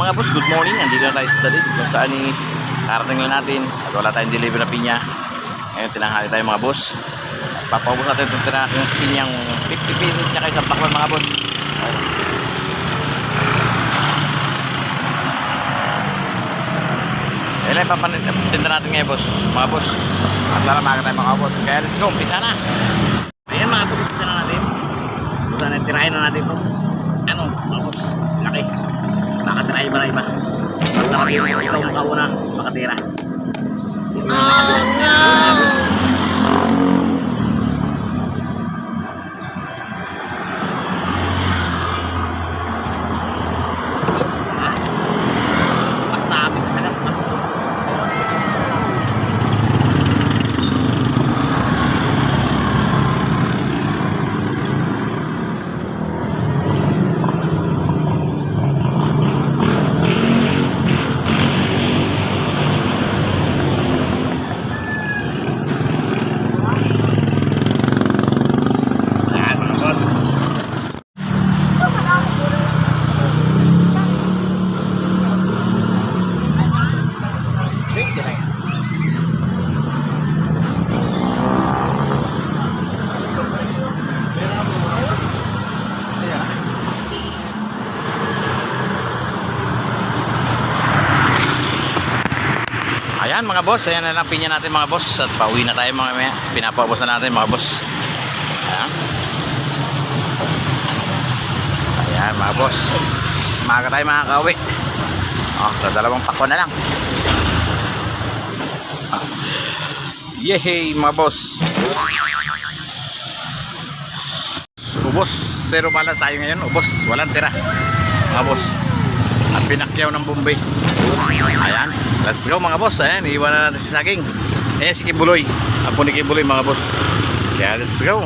mga boss, good morning. Nandito na tayo sa Dalit kung saan ni karating lang natin at wala tayong deliver na pinya. Ngayon tinanghali tayo mga boss. At papaubos natin itong yung pinyang 50 pieces tsaka isang pakwan mga boss. Ayun. Lang papaninda natin ngayon boss. Mga boss. At sana maaga tayo mga boss. Kaya let's go, umpisa na. Ayan mga boss, umpisa na natin. Umpisa na tirahin na natin ito. Ano, mga boss, ikaw makauna, makatira. Ayan mga boss, ayan na lang pinya natin mga boss at pauwi na tayo mga maya. Pinapaubos na natin mga boss. Ayan. Ayan mga boss. Maaga tayo makakauwi. Oh, sa dalawang pako na lang. Ah. Yehey mga boss. Ubos, zero balance tayo ngayon. Ubos, walang tira. Mga boss. At pinakyaw ng Bombay. Ayan, let's go mga boss. Ayan, iwan na natin si Saging. Ayan si Kibuloy. Apo ni Kibuloy mga boss. Kaya let's go.